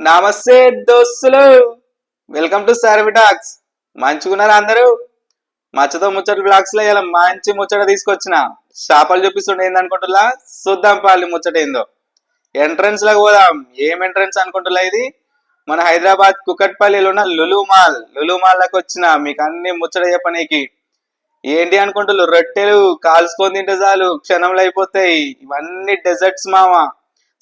నమస్తే దోస్తులు. Welcome to Sarvi talks మంచిగున్నారు అందరూ? మచ్చతో ముచ్చట బ్లాగ్స్లో ఇలా మంచి ముచ్చట తీసుకొచ్చిన. చేపలు చూపిస్తుండే ఏందనుకుంటున్నా చూద్దాం పాలి ముచ్చట ఏందో. ఎంట్రన్స్లకు పోదాం. ఏం ఎంట్రన్స్ అనుకుంటున్నా ఇది? మన హైదరాబాద్ కుకట్పల్లిలో ఉన్న లులు మాల్. లులు మాల్లకు వచ్చిన మీకు అన్ని ముచ్చట చెప్పనీకి. ఏంటి అనుకుంటున్నారు రొట్టెలు కాల్చుకొని తింటే చాలు క్షణంలో అయిపోతాయి. ఇవన్నీ డెజర్ట్స్ మావా.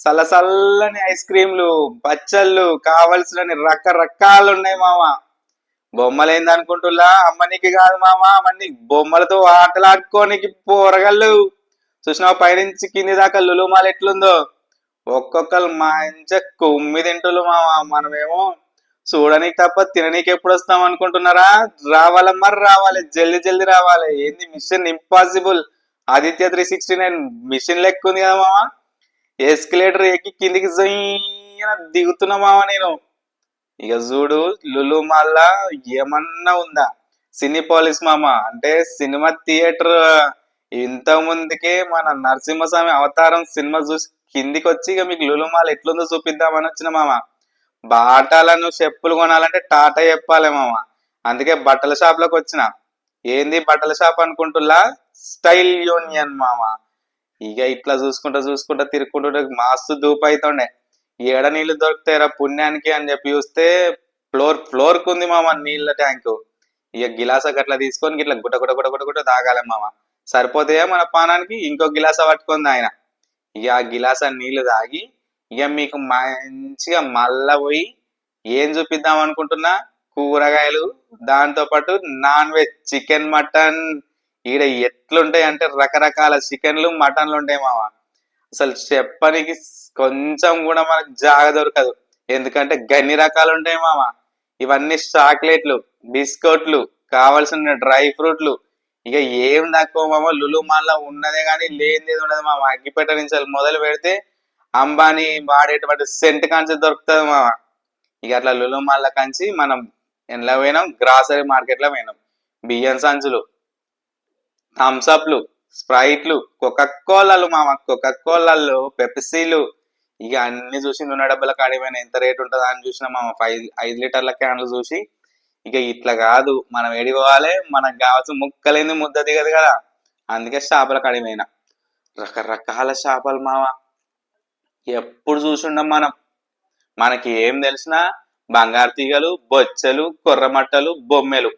చల్ల చల్లని ఐస్ క్రీమ్లు బచ్చళ్ళు కావలసినని రకరకాలు ఉన్నాయి మామ. బొమ్మలేంది ఏంది అమ్మనికి కాదు మామ అమ్మని బొమ్మలతో ఆటలాడుకోనికి పోరగళ్ళు. చూసినావు పైనుంచి కింది దాకా లులుమాలు ఎట్లుందో? ఒక్కొక్కరు మంచిగా కుమ్మి తింటులు మామ. మనమేమో చూడనీకి తప్ప తిననీకి ఎప్పుడు వస్తాం అనుకుంటున్నారా? రావాలి మరి రావాలి. జల్ది జల్ది రావాలి. ఏంది mission impossible. Aditya three sixty nine mission లెక్క ఉంది కదా మామ. ఎస్కలేటర్ ఎక్కి కిందికి జయ్యన దిగుతున్నా నేను. ఇక చూడు లులు మళ్ళా ఏమన్నా ఉందా? సినీ పోలీస్ మామ అంటే సినిమా థియేటర్ ఇంత ముందుకే మన నరసింహస్వామి అవతారం సినిమా చూసి కిందికి వచ్చి ఇక మీకు లులు మాల్ ఎట్లుందో చూపిద్దామని వచ్చిన మామ. బాటాలను చెప్పులు కొనాలంటే టాటా చెప్పాలి మామ. అందుకే బట్టల షాప్లోకి వచ్చిన. ఏంది బట్టల షాప్ అనుకుంటున్నా స్టైల్ యూనియన్ మామ. ఇక ఇట్లా చూసుకుంటా చూసుకుంటా తిరుక్కుంటుంటే మస్తు దూపు అవుతుండే ఏడ నీళ్ళు దొరుకుతాయిరా పుణ్యానికి అని చెప్పి చూస్తే ఫ్లోర్ ఫ్లోర్ కుంది మామ నీళ్ళ ట్యాంకు. ఇక గిలాస గట్లా తీసుకొని ఇట్లా గుట్ట గుట గుట గుట గుట తాగాలి మామ. సరిపోతాయా మన పానానికి? ఇంకో గిలాస పట్టుకుంది ఆయన. ఇక ఆ గిలాస నీళ్ళు తాగి ఇక మీకు మంచిగా మళ్ళా పోయి ఏం చూపిద్దాం అనుకుంటున్నా? కూరగాయలు దాంతో పాటు నాన్ వెజ్ చికెన్ మటన్ ఈడ ఎట్లుంటాయి అంటే రకరకాల చికెన్లు మటన్లు ఉంటాయి మామ అసలు చెప్పనికి కొంచెం కూడా మనకు జాగ దొరకదు. ఎందుకంటే గన్ని రకాలు ఉంటాయి మామ ఇవన్నీ చాక్లెట్లు బిస్కెట్లు కావాల్సిన డ్రై ఫ్రూట్లు. ఇక ఏం తక్కువ మామ లులు మాల్లో ఉన్నదే కానీ లేనిది ఉండదు మామ అగ్గిపెట్ట నుంచి మొదలు పెడితే అంబానీ వాడేటువంటి సెంట్ కాంచి దొరుకుతుంది మామ ఇక అట్లా లులు మాల్ల కంచి మనం ఎండ్లో పోయినాం గ్రాసరీ మార్కెట్లో పోయినాం. బియ్యం సంచులు థమ్స్అప్లు స్ప్రైట్లు కోలలు మామ కోలలు పెప్సీలు ఇక అన్ని చూసి నూనె డబ్బుల కాడిపోయిన ఎంత రేట్ ఉంటుందా అని చూసిన మామ ఫైవ్ ఐదు లీటర్ల క్యాన్లు చూసి ఇక ఇట్లా కాదు మనం ఏడిపోవాలి మనకు కావాల్సిన ముక్కలేని ముద్ద దిగదు కదా. అందుకే చేపల కడిమైన రకరకాల చేపలు మామ. ఎప్పుడు చూసుండం మనం. మనకి ఏం తెలిసినా బంగారు తీగలు బొచ్చలు కొర్రమట్టలు బొమ్మెలు.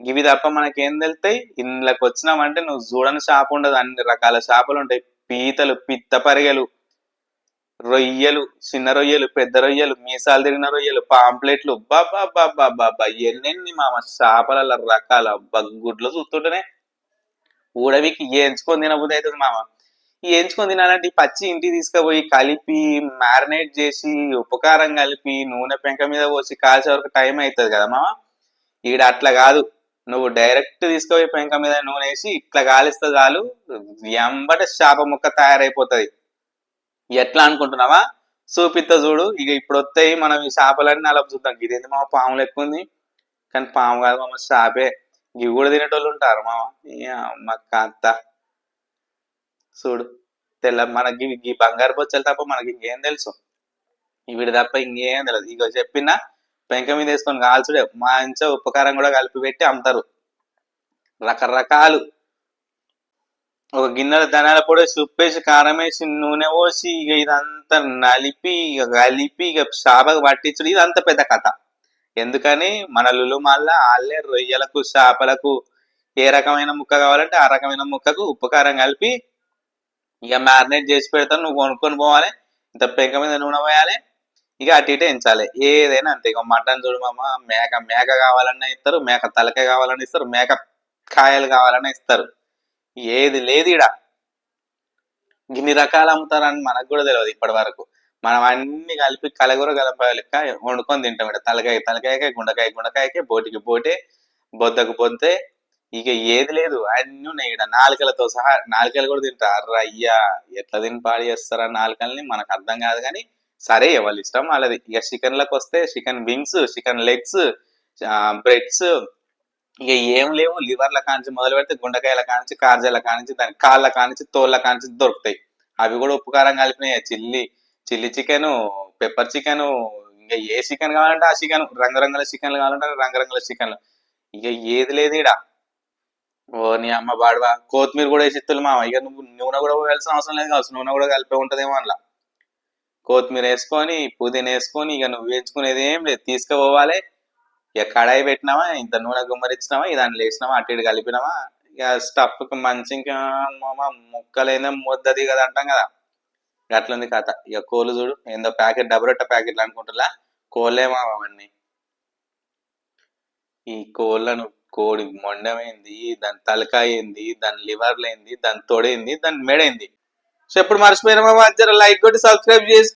ఇవి తప్ప మనకేం తెలుతాయి ఇందులోకి వచ్చినామంటే నువ్వు చూడని షాప్ ఉండదు అన్ని రకాల చేపలు ఉంటాయి పీతలు పిత్త పరిగెలు రొయ్యలు చిన్న రొయ్యలు పెద్ద రొయ్యలు మీసాలు తిరిగిన రొయ్యలు పాంప్లెట్లు. బాబా బాబా బాబా ఎన్నెన్ని మామ చేపల రకాల గుడ్లు చూస్తుంటేనే ఊడవికి ఏంచుకొని తినబుద్ధి అవుతుంది మామ. ఈ ఏంచుకొని తినాలంటే ఈ పచ్చి ఇంటికి తీసుకుపోయి కలిపి మ్యారినేట్ చేసి ఉపకారం కలిపి నూనె పెంక మీద పోసి కాల్చే వరకు టైం అవుతుంది కదా మామ? ఈడ అట్లా కాదు. నువ్వు డైరెక్ట్ తీసుకుపోయి పెంక మీద నూనె వేసి ఇట్లా కాలిస్తే చాలు ఎంబట చేప ముక్క తయారైపోతుంది. ఎట్లా అనుకుంటున్నావా? చూపిస్తా చూడు ఇక ఇప్పుడు వస్తాయి మనం ఈ చేపలన్నీ అలా చూద్దాం. ఇదేంది మామ పాములు ఎక్కువ ఉంది. కానీ పాము కాదు మామ చేపే. ఇవి కూడా తినేటోళ్ళు ఉంటారు మామ. ఈ అమ్మ చూడు తెల్ల మనకి ఈ బంగారు బొచ్చలు తప్ప మనకి ఇంకేం తెలుసు? వీడి తప్ప ఇంకేం తెలియదు ఇక చెప్పిన పెంక మీద వేసుకొని కాల్చుడే. మంచిగా ఉపకారం కూడా కలిపి పెట్టి అమ్ముతారు. రకరకాలు. ఒక గిన్నెల ధనాల పొడి వేసి వేసి కారం వేసి నూనె పోసి ఇక ఇదంతా నలిపి ఇక కలిపి ఇక చేపకు పట్టించుడు. ఇదంతా పెద్ద కథ. ఎందుకని? మన లులు మళ్ళ వాళ్ళే రొయ్యలకు చేపలకు ఏ రకమైన ముక్క కావాలంటే ఆ రకమైన ముక్కకు ఉప్పు కారం కలిపి ఇక మ్యారినేట్ చేసి పెడతాను నువ్వు కొనుక్కొని పోవాలి. ఇంత పెంక మీద నూనె పోయాలి. ఇక అటు ఇటే ఎంచాలి ఏదైనా అంతే. ఇక మటన్ చూడు మామ మేక మేక కావాలన్నా ఇస్తారు మేక తలకాయ కావాలన్నా ఇస్తారు మేక కాయలు కావాలన్నా ఇస్తారు. ఏది లేదు ఇడ ఇన్ని రకాలు అమ్ముతారని మనకు కూడా తెలియదు ఇప్పటి వరకు మనం అన్ని కలిపి కలగూర కలప లెక్క వండుకొని తింటాం ఇక్కడ తలకాయ తలకాయకే గుండకాయ గుండకాయకే బోటికి బోటే బొద్దకు బొద్దే ఇక ఏది లేదు. అన్నీ ఉన్నాయి ఇక్కడ నాలుకలతో సహా నాలుకలు కూడా తింటారు అయ్యా ఎట్లా తిని పాడు చేస్తారా నాలుకల్ని? మనకు అర్థం కాదు కానీ సరే ఎవరి ఇష్టం? వాళ్ళది. ఇక చికెన్లకు వస్తే chicken wings chicken legs breads. ఇక ఏం లేవు. లివర్ల కానించి మొదలు పెడితే గుండకాయల కానించి కార్జాల కానించి దాని కాళ్ళ కానించి తోళ్ళ కానించి దొరుకుతాయి. అవి కూడా ఉప్పు కారం కలిపినాయి. Chilli chilli chicken pepper chicken ఇంకా ఏ చికెన్ కావాలంటే ఆ చికెన్. రంగురంగుల చికెన్లు కావాలంటే రంగురంగుల చికెన్లు. ఇక ఏది లేదు ఈడ. ఓ నీ అమ్మ బాడవా. కొత్తిమీర కూడా వేసి మామ. ఇక నువ్వు నూనె కూడా వేయాల్సిన అవసరం లేదు కావచ్చు. నూనె కూడా కలిపి ఉంటదేమో అందులో కొత్తిమీర వేసుకొని పుదీనా వేసుకొని ఇక నువ్వు వేయించుకునేది ఏం లేదు. తీసుకుపోవాలి. ఇక కడాయి పెట్టినావా ఇంత నూనె గుమ్మరిచ్చినావా ఇక లేచినావా అటు ఇటు కలిపినావా ఇక స్టఫ్కి మంచి ఇంకా ముక్కలైనా ముద్దది కదా అంటాం కదా. ఇక అట్లుంది కథ. ఇక కోళ్ళు చూడు ఏందో ప్యాకెట్ డబుల్ రొట్టె ప్యాకెట్లు అనుకుంటున్నా కోళ్ళేమా అవన్నీ. ఈ కోళ్ళను కోడి మొండమైంది దాని తలకాయింది దాని లివర్లు అయింది దాని తొడైంది దాని మెడైంది. సో ఎప్పుడు మర్చిపోయినా జర లైక్ కొట్టి సబ్స్క్రైబ్ చేసి